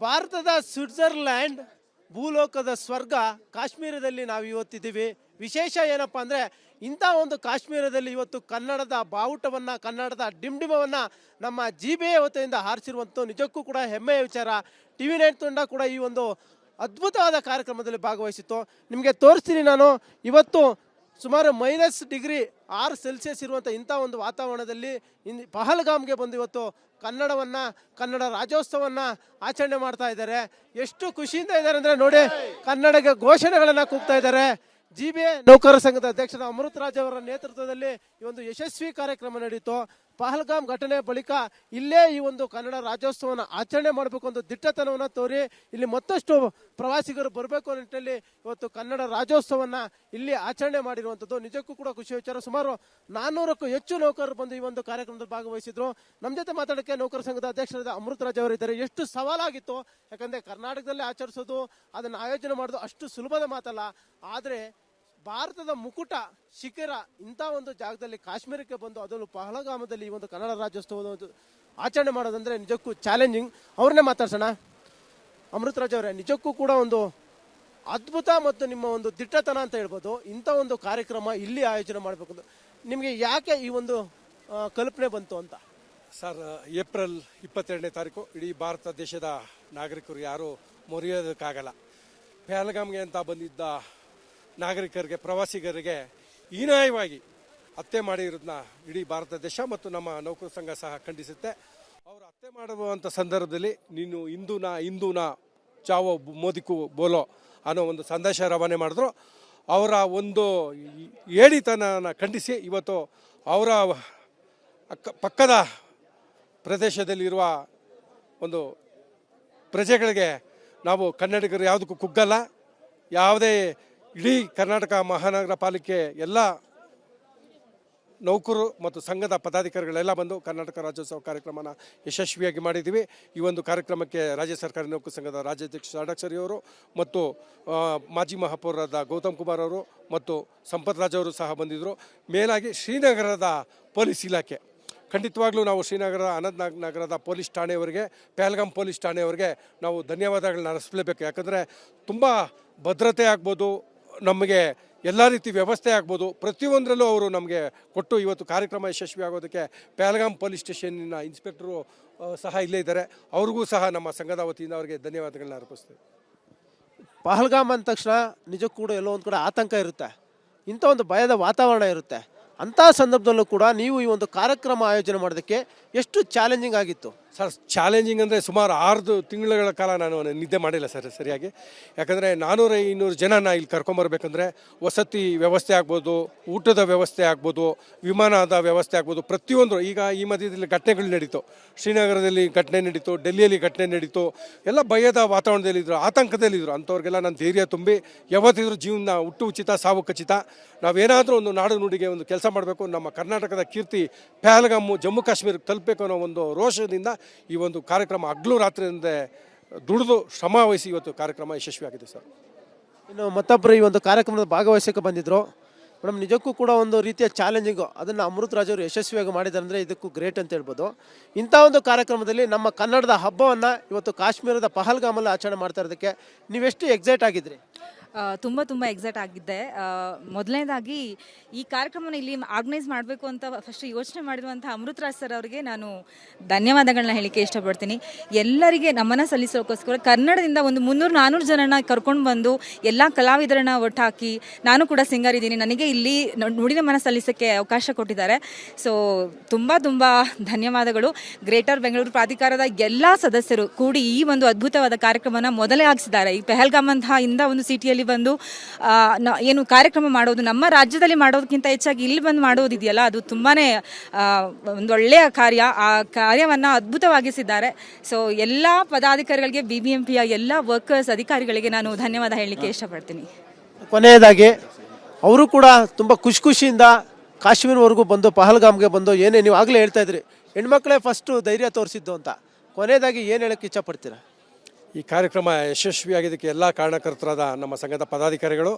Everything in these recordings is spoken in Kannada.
ಭಾರತದ ಸ್ವಿಟ್ಜರ್ಲ್ಯಾಂಡ್ ಭೂಲೋಕದ ಸ್ವರ್ಗ ಕಾಶ್ಮೀರದಲ್ಲಿ ನಾವು ಇವತ್ತಿದ್ದೀವಿ. ವಿಶೇಷ ಏನಪ್ಪ ಅಂದರೆ ಇಂಥ ಒಂದು ಕಾಶ್ಮೀರದಲ್ಲಿ ಇವತ್ತು ಕನ್ನಡದ ಬಾವುಟವನ್ನು, ಕನ್ನಡದ ಡಿಮ್ಡಿಮವನ್ನು ನಮ್ಮ ಜಿ ಬಿ ಎ ಹಾರಿಸಿರುವಂಥ ನಿಜಕ್ಕೂ ಕೂಡ ಹೆಮ್ಮೆಯ ವಿಚಾರ. ಟಿ ವಿ ನೈನ್ ತಂಡ ಕೂಡ ಈ ಒಂದು ಅದ್ಭುತವಾದ ಕಾರ್ಯಕ್ರಮದಲ್ಲಿ ಭಾಗವಹಿಸಿತ್ತು. ನಿಮಗೆ ತೋರಿಸ್ತೀನಿ ನಾನು. ಇವತ್ತು ಸುಮಾರು ಮೈನಸ್ ಡಿಗ್ರಿ ಆರು ಸೆಲ್ಸಿಯಸ್ ಇರುವಂಥ ಇಂಥ ಒಂದು ವಾತಾವರಣದಲ್ಲಿ ಇನ್ ಪಹಲ್ಗಾಮ್ಗೆ ಬಂದು ಇವತ್ತು ಕನ್ನಡವನ್ನು, ಕನ್ನಡ ರಾಜ್ಯೋತ್ಸವವನ್ನು ಆಚರಣೆ ಮಾಡ್ತಾ ಇದ್ದಾರೆ. ಎಷ್ಟು ಖುಷಿಯಿಂದ ಇದ್ದಾರೆ ಅಂದರೆ ನೋಡಿ, ಕನ್ನಡಕ್ಕೆ ಘೋಷಣೆಗಳನ್ನು ಕೂಗ್ತಾ ಇದ್ದಾರೆ. ಜಿ ಬಿ ಎ ನೌಕರರ ಸಂಘದ ಅಧ್ಯಕ್ಷರ ಅಮೃತ್ ರಾಜ್ ಅವರ ನೇತೃತ್ವದಲ್ಲಿ ಈ ಒಂದು ಯಶಸ್ವಿ ಕಾರ್ಯಕ್ರಮ ನಡೆಯಿತು ಪಹಲ್ಗಾಮ್ ಘಟನೆ ಬಳಿಕ ಇಲ್ಲೇ ಈ ಒಂದು ಕನ್ನಡ ರಾಜ್ಯೋತ್ಸವವನ್ನು ಆಚರಣೆ ಮಾಡಬೇಕು ಅಂತ ದಿಟ್ಟತನವನ್ನು ತೋರಿ ಇಲ್ಲಿ ಮತ್ತಷ್ಟು ಪ್ರವಾಸಿಗರು ಬರಬೇಕು ಅನ್ನೋ ನಿಟ್ಟಿನಲ್ಲಿ ಇವತ್ತು ಕನ್ನಡ ರಾಜ್ಯೋತ್ಸವವನ್ನು ಇಲ್ಲಿ ಆಚರಣೆ ಮಾಡಿರುವಂಥದ್ದು. ನಿಜಕ್ಕೂ ಕೂಡ ಖುಷಿ ವಿಚಾರ. ಸುಮಾರು ನಾನ್ನೂರಕ್ಕೂ ಹೆಚ್ಚು ನೌಕರರು ಬಂದು ಈ ಒಂದು ಕಾರ್ಯಕ್ರಮದಲ್ಲಿ ಭಾಗವಹಿಸಿದ್ರು. ನಮ್ಮ ಜೊತೆ ಮಾತಾಡೋಕ್ಕೆ ನೌಕರ ಸಂಘದ ಅಧ್ಯಕ್ಷರಾದ ಅಮೃತ್ ರಾಜ್ ಅವರು ಇದ್ದಾರೆ. ಎಷ್ಟು ಸವಾಲಾಗಿತ್ತು, ಯಾಕಂದರೆ ಕರ್ನಾಟಕದಲ್ಲಿ ಆಚರಿಸೋದು, ಅದನ್ನು ಆಯೋಜನೆ ಮಾಡೋದು ಅಷ್ಟು ಸುಲಭದ ಮಾತಲ್ಲ. ಆದರೆ ಭಾರತದ ಮುಕುಟ, ಶಿಖರ ಇಂಥ ಒಂದು ಜಾಗದಲ್ಲಿ ಕಾಶ್ಮೀರಕ್ಕೆ ಬಂದು ಅದರಲ್ಲೂ ಪಹಲಗಾಮದಲ್ಲಿ ಈ ಒಂದು ಕನ್ನಡ ರಾಜ್ಯೋತ್ಸವದ ಆಚರಣೆ ಮಾಡೋದಂದ್ರೆ ನಿಜಕ್ಕೂ ಚಾಲೆಂಜಿಂಗ್ ಅವ್ರನ್ನೇ ಮಾತಾಡ್ಸೋಣ. ಅಮೃತರಾಜ್ ಅವರೇ, ನಿಜಕ್ಕೂ ಕೂಡ ಒಂದು ಅದ್ಭುತ ಮತ್ತು ನಿಮ್ಮ ಒಂದು ದಿಟ್ಟತನ ಅಂತ ಹೇಳ್ಬೋದು. ಇಂಥ ಒಂದು ಕಾರ್ಯಕ್ರಮ ಇಲ್ಲಿ ಆಯೋಜನೆ ಮಾಡಬೇಕು. ನಿಮಗೆ ಯಾಕೆ ಈ ಒಂದು ಕಲ್ಪನೆ ಬಂತು ಅಂತ? ಸರ್, ಏಪ್ರಿಲ್ ಇಪ್ಪತ್ತೆರಡನೇ ತಾರೀಕು, ಇಡೀ ಭಾರತ ದೇಶದ ನಾಗರಿಕರು ಯಾರೂ ಮೊರೆಯೋದಕ್ಕಾಗಲ್ಲ. ಪಹಲ್ಗಾಮ್ಗೆ ಅಂತ ಬಂದಿದ್ದ ನಾಗರಿಕರಿಗೆ, ಪ್ರವಾಸಿಗರಿಗೆ ಹೀನಾಯವಾಗಿ ಹತ್ಯೆ ಮಾಡಿರೋದನ್ನ ಇಡೀ ಭಾರತ ದೇಶ ಮತ್ತು ನಮ್ಮ ನೌಕರ ಸಂಘ ಸಹ ಖಂಡಿಸುತ್ತೆ. ಅವರು ಹತ್ಯೆ ಮಾಡುವಂಥ ಸಂದರ್ಭದಲ್ಲಿ ನೀನು ಹಿಂದೂನ ಹಿಂದೂನ, ಚಾವೋ ಮೋದಿಕು ಬೋಲೋ ಅನ್ನೋ ಒಂದು ಸಂದೇಶ ರವಾನೆ ಮಾಡಿದ್ರು. ಅವರ ಒಂದು ಹೇಳಿತನ ಖಂಡಿಸಿ ಇವತ್ತು ಅವರ ಅಕ್ಕ ಪಕ್ಕದ ಪ್ರದೇಶದಲ್ಲಿರುವ ಒಂದು ಪ್ರಜೆಗಳಿಗೆ ನಾವು ಕನ್ನಡಿಗರು ಯಾವುದಕ್ಕೂ ಕುಗ್ಗಲ್ಲ. ಯಾವುದೇ ಇಡೀ ಕರ್ನಾಟಕ ಮಹಾನಗರ ಪಾಲಿಕೆ ಎಲ್ಲ ನೌಕರು ಮತ್ತು ಸಂಘದ ಪದಾಧಿಕಾರಿಗಳೆಲ್ಲ ಬಂದು ಕರ್ನಾಟಕ ರಾಜ್ಯೋತ್ಸವ ಕಾರ್ಯಕ್ರಮನ ಯಶಸ್ವಿಯಾಗಿ ಮಾಡಿದ್ದೀವಿ. ಈ ಒಂದು ಕಾರ್ಯಕ್ರಮಕ್ಕೆ ರಾಜ್ಯ ಸರ್ಕಾರಿ ನೌಕರ ಸಂಘದ ರಾಜ್ಯಾಧ್ಯಕ್ಷ ಷಡಾಕ್ಷರಿಯವರು ಮತ್ತು ಮಾಜಿ ಮಹಾಪೌರರಾದ ಗೌತಮ್ ಕುಮಾರ್ ಅವರು ಮತ್ತು ಸಂಪತ್ ರಾಜ್ ಅವರು ಸಹ ಬಂದಿದ್ದರು. ಮೇಲಾಗಿ ಶ್ರೀನಗರದ ಪೊಲೀಸ್ ಇಲಾಖೆ. ಖಂಡಿತವಾಗ್ಲೂ ನಾವು ಶ್ರೀನಗರ ಅನಂತ್ ನಾಗ್ ನಗರದ ಪೊಲೀಸ್ ಠಾಣೆಯವರಿಗೆ, ಪಹಲ್ಗಾಮ್ ಪೊಲೀಸ್ ಠಾಣೆಯವರಿಗೆ ನಾವು ಧನ್ಯವಾದಗಳನ್ನ ಅರ್ಪಿಸಲೇಬೇಕು. ಯಾಕಂದರೆ ತುಂಬ ಭದ್ರತೆ ಆಗ್ಬೋದು ನಮಗೆ ಎಲ್ಲ ರೀತಿ ವ್ಯವಸ್ಥೆ ಆಗ್ಬೋದು. ಪ್ರತಿಯೊಂದರಲ್ಲೂ ಅವರು ನಮಗೆ ಕೊಟ್ಟು ಇವತ್ತು ಕಾರ್ಯಕ್ರಮ ಯಶಸ್ವಿ ಆಗೋದಕ್ಕೆ ಪ್ಯಾಲ್ಗಾಮ್ ಪೊಲೀಸ್ ಸ್ಟೇಷನ್ನಿನ ಇನ್ಸ್ಪೆಕ್ಟರು ಸಹ ಇಲ್ಲೇ ಇದ್ದಾರೆ. ಅವ್ರಿಗೂ ಸಹ ನಮ್ಮ ಸಂಘದ ವತಿಯಿಂದ ಅವರಿಗೆ ಧನ್ಯವಾದಗಳನ್ನ ಅರ್ಪಿಸ್ತೇವೆ. ಪಹಲ್ಗಾಮ್ ಅಂದ ತಕ್ಷಣ ನಿಜಕ್ಕೂ ಕೂಡ ಎಲ್ಲೋ ಒಂದು ಕಡೆ ಆತಂಕ ಇರುತ್ತೆ. ಇಂಥ ಒಂದು ಭಯದ ವಾತಾವರಣ ಇರುತ್ತೆ. ಅಂಥ ಸಂದರ್ಭದಲ್ಲೂ ಕೂಡ ನೀವು ಈ ಒಂದು ಕಾರ್ಯಕ್ರಮ ಆಯೋಜನೆ ಮಾಡೋದಕ್ಕೆ ಎಷ್ಟು ಚಾಲೆಂಜಿಂಗ್ ಆಗಿತ್ತು. ಸರ್ ಚಾಲೆಂಜಿಂಗ್ ಅಂದರೆ ಸುಮಾರು ಆರು ತಿಂಗಳ ಕಾಲ ನಾನು ನಿದ್ದೆ ಮಾಡಿಲ್ಲ ಸರ್, ಸರಿಯಾಗಿ. ಯಾಕಂದರೆ ನಾನ್ನೂರ ಇನ್ನೂರು ಜನನ ಇಲ್ಲಿ ಕರ್ಕೊಂಬರ್ಬೇಕಂದ್ರೆ ವಸತಿ ವ್ಯವಸ್ಥೆ ಆಗ್ಬೋದು, ಊಟದ ವ್ಯವಸ್ಥೆ ಆಗ್ಬೋದು, ವಿಮಾನದ ವ್ಯವಸ್ಥೆ ಆಗ್ಬೋದು, ಪ್ರತಿಯೊಂದು. ಈಗ ಈ ಮಧ್ಯದಲ್ಲಿ ಘಟನೆಗಳು ನಡೀತು. ಶ್ರೀನಗರದಲ್ಲಿ ಘಟನೆ ನಡೀತು, ಡೆಲ್ಲಿಯಲ್ಲಿ ಘಟನೆ ನಡೀತು, ಎಲ್ಲ ಭಯದ ವಾತಾವರಣದಲ್ಲಿದ್ದರು ಆತಂಕದಲ್ಲಿದ್ದರು ಅಂಥವ್ರಿಗೆಲ್ಲ ನಾನು ಧೈರ್ಯ ತುಂಬಿ ಯಾವತ್ತಿದ್ರೂ ಜೀವನ ಹುಟ್ಟು ಉಚಿತ, ಸಾವು ಖಚಿತ. ನಾವೇನಾದರೂ ಒಂದು ನಾಡು ನುಡಿಗೆ ಒಂದು ಕೆಲಸ ಮಾಡಬೇಕು, ನಮ್ಮ ಕರ್ನಾಟಕದ ಕೀರ್ತಿ ಪಹಲ್ಗಾಮು ಜಮ್ಮು ಕಾಶ್ಮೀರಕ್ಕೆ ತಲುಪಬೇಕು ಅನ್ನೋ ಒಂದು ರೋಷದಿಂದ ಈ ಒಂದು ಕಾರ್ಯಕ್ರಮ ಹಗ್ಲು ರಾತ್ರಿಯಿಂದ ದುಡಿದು ಶ್ರಮ ವಹಿಸಿ ಇವತ್ತು ಕಾರ್ಯಕ್ರಮ ಯಶಸ್ವಿಯಾಗಿದೆ ಸರ್. ಇನ್ನು ಮತ್ತೊಬ್ಬರು ಈ ಒಂದು ಕಾರ್ಯಕ್ರಮದ ಭಾಗವಹಿಸಕ್ಕೆ ಬಂದಿದ್ದರು ಮೇಡಮ್, ನಿಜಕ್ಕೂ ಕೂಡ ಒಂದು ರೀತಿಯ ಚಾಲೆಂಜಿಂಗು ಅದನ್ನು ಅಮೃತ್ ರಾಜ್ ಅವರು ಯಶಸ್ವಿಯಾಗಿ ಮಾಡಿದ್ದಾರೆ ಅಂದರೆ ಇದಕ್ಕೂ ಗ್ರೇಟ್ ಅಂತ ಹೇಳ್ಬೋದು. ಇಂಥ ಒಂದು ಕಾರ್ಯಕ್ರಮದಲ್ಲಿ ನಮ್ಮ ಕನ್ನಡದ ಹಬ್ಬವನ್ನು ಇವತ್ತು ಕಾಶ್ಮೀರದ ಪಹಲ್ಗಾಮಲ್ಲಿ ಆಚರಣೆ ಮಾಡ್ತಾ ಇರೋದಕ್ಕೆ ನೀವೆಷ್ಟು ಎಕ್ಸೈಟ್ ಆಗಿದ್ರಿ? ತುಂಬ ತುಂಬ ಎಕ್ಸೈಟ್ ಆಗಿದ್ದೆ. ಮೊದಲನೇದಾಗಿ ಈ ಕಾರ್ಯಕ್ರಮನ ಇಲ್ಲಿ ಆರ್ಗನೈಸ್ ಮಾಡಬೇಕು ಅಂತ ಫಸ್ಟ್ ಯೋಚನೆ ಮಾಡಿರುವಂಥ ಅಮೃತರಾಜ್ ಸರ್ ಅವರಿಗೆ ನಾನು ಧನ್ಯವಾದಗಳನ್ನ ಹೇಳಿಕೆ ಇಷ್ಟಪಡ್ತೀನಿ. ಎಲ್ಲರಿಗೆ ನಮನ ಸಲ್ಲಿಸೋಕ್ಕೋಸ್ಕರ ಕನ್ನಡದಿಂದ ಒಂದು ಮುನ್ನೂರು ನಾನ್ನೂರು ಜನನ ಕರ್ಕೊಂಡು ಬಂದು ಎಲ್ಲ ಕಲಾವಿದರನ್ನ ಒಟ್ಟಾಕಿ ನಾನು ಕೂಡ ಸಿಂಗರ್ ಇದ್ದೀನಿ. ನನಗೆ ಇಲ್ಲಿ ನ- ನುಡಿ ನಮನ ಸಲ್ಲಿಸೋಕ್ಕೆ ಅವಕಾಶ ಕೊಟ್ಟಿದ್ದಾರೆ. ಸೊ ತುಂಬ ತುಂಬ ಧನ್ಯವಾದಗಳು. ಗ್ರೇಟರ್ ಬೆಂಗಳೂರು ಪ್ರಾಧಿಕಾರದ ಎಲ್ಲ ಸದಸ್ಯರು ಕೂಡಿ ಈ ಒಂದು ಅದ್ಭುತವಾದ ಕಾರ್ಯಕ್ರಮನ ಮೊದಲೇ ಆಗಿಸಿದ್ದಾರೆ ಈ ಪೆಹಲ್ಗಾಮ್ ಇಂದ ಒಂದು ಸಿಟಿಯಲ್ಲಿ ಬಂದು ಏನು ಕಾರ್ಯಕ್ರಮ ಮಾಡೋದು, ನಮ್ಮ ರಾಜ್ಯದಲ್ಲಿ ಮಾಡೋದಕ್ಕಿಂತ ಹೆಚ್ಚಾಗಿ ಇಲ್ಲಿ ಬಂದು ಮಾಡೋದಿದೆಯಲ್ಲ, ಅದು ತುಂಬಾ ಒಂದು ಒಳ್ಳೆಯ ಕಾರ್ಯ, ಆ ಕಾರ್ಯವನ್ನು ಅದ್ಭುತವಾಗಿಸಿದ್ದಾರೆ. ಸೊ ಎಲ್ಲ ಪದಾಧಿಕಾರಿಗಳಿಗೆ ಬಿ ಬಿ ಎಂ ಪಿಯ ಎಲ್ಲ ವರ್ಕರ್ಸ್ ಅಧಿಕಾರಿಗಳಿಗೆ ನಾನು ಧನ್ಯವಾದ ಹೇಳಲಿಕ್ಕೆ ಇಷ್ಟಪಡ್ತೀನಿ. ಕೊನೆಯದಾಗಿ, ಅವರು ಕೂಡ ತುಂಬ ಖುಷಿ ಖುಷಿಯಿಂದ ಕಾಶ್ಮೀರವರೆಗೂ ಬಂದು, ಪಹಲ್ಗಾಮ್ಗೆ ಬಂದು, ಏನೇ ನೀವು ಆಗಲೇ ಹೇಳ್ತಾ ಇದ್ರಿ, ಹೆಣ್ಮಕ್ಳೇ ಫಸ್ಟು ಧೈರ್ಯ ತೋರಿಸಿದ್ದು ಅಂತ. ಕೊನೆಯದಾಗಿ ಏನು ಹೇಳೋಕ್ಕೆ ಇಷ್ಟಪಡ್ತೀರಾ ಈ ಕಾರ್ಯಕ್ರಮ ಯಶಸ್ವಿಯಾಗಿದ್ದಕ್ಕೆ ಎಲ್ಲ ಕಾರಣಕರ್ತರಾದ ನಮ್ಮ ಸಂಘದ ಪದಾಧಿಕಾರಿಗಳು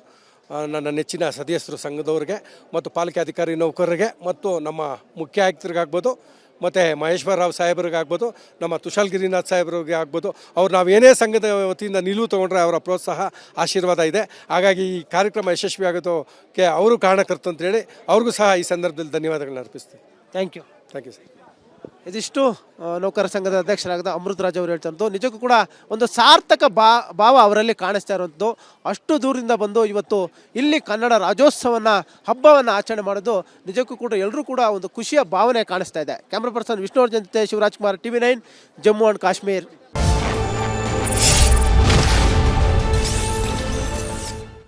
ನನ್ನ ನೆಚ್ಚಿನ ಸದಸ್ಯರು ಸಂಘದವರಿಗೆ ಮತ್ತು ಪಾಲಿಕೆ ಅಧಿಕಾರಿ ನೌಕರರಿಗೆ ಮತ್ತು ನಮ್ಮ ಮುಖ್ಯ ಆಯುಕ್ತರಿಗಾಗ್ಬೋದು ಮತ್ತು ಮಹೇಶ್ವರ ರಾವ್ ಸಾಹೇಬರಿಗಾಗ್ಬೋದು ನಮ್ಮ ತುಷಾಲ್ ಗಿರಿನಾಥ್ ಸಾಹೇಬ್ರಿಗೆ ಆಗ್ಬೋದು ಅವ್ರು ನಾವು ಏನೇ ಸಂಘದ ವತಿಯಿಂದ ನಿಲುವು ತೊಗೊಂಡ್ರೆ ಅವರ ಪ್ರೋತ್ಸಾಹ ಆಶೀರ್ವಾದ ಇದೆ. ಹಾಗಾಗಿ ಈ ಕಾರ್ಯಕ್ರಮ ಯಶಸ್ವಿ ಆಗೋದಕ್ಕೆ ಅವರು ಕಾರಣಕರ್ತರು ಅಂತೇಳಿ ಅವ್ರಿಗೂ ಸಹ ಈ ಸಂದರ್ಭದಲ್ಲಿ ಧನ್ಯವಾದಗಳನ್ನ ಅರ್ಪಿಸ್ತೀನಿ. Thank you thank you sir ಇದಿಷ್ಟು ನೌಕರ ಸಂಘದ ಅಧ್ಯಕ್ಷರಾದ ಅಮೃತರಾಜ್ ಅವರು ಹೇಳ್ತಾ ನಿಜಕ್ಕೂ ಕೂಡ ಒಂದು ಸಾರ್ಥಕ ಬಾ, ಭಾವ ಅವರಲ್ಲಿ ಕಾಣಿಸ್ತಾ ಇರುವಂಥದ್ದು. ಅಷ್ಟು ದೂರದಿಂದ ಬಂದು ಇವತ್ತು ಇಲ್ಲಿ ಕನ್ನಡ ರಾಜ್ಯೋತ್ಸವನ ಹಬ್ಬವನ್ನು ಆಚರಣೆ ಮಾಡೋದು ನಿಜಕ್ಕೂ ಕೂಡ ಎಲ್ಲರೂ ಕೂಡ ಒಂದು ಖುಷಿಯ ಭಾವನೆ ಕಾಣಿಸ್ತಾ ಇದೆ. ಕ್ಯಾಮ್ರಾ ಪರ್ಸನ್ ವಿಷ್ಣುವರ್ಧನ್ ಜೊತೆ Shivaraj Kumar TV nine, Jammu and Kashmir.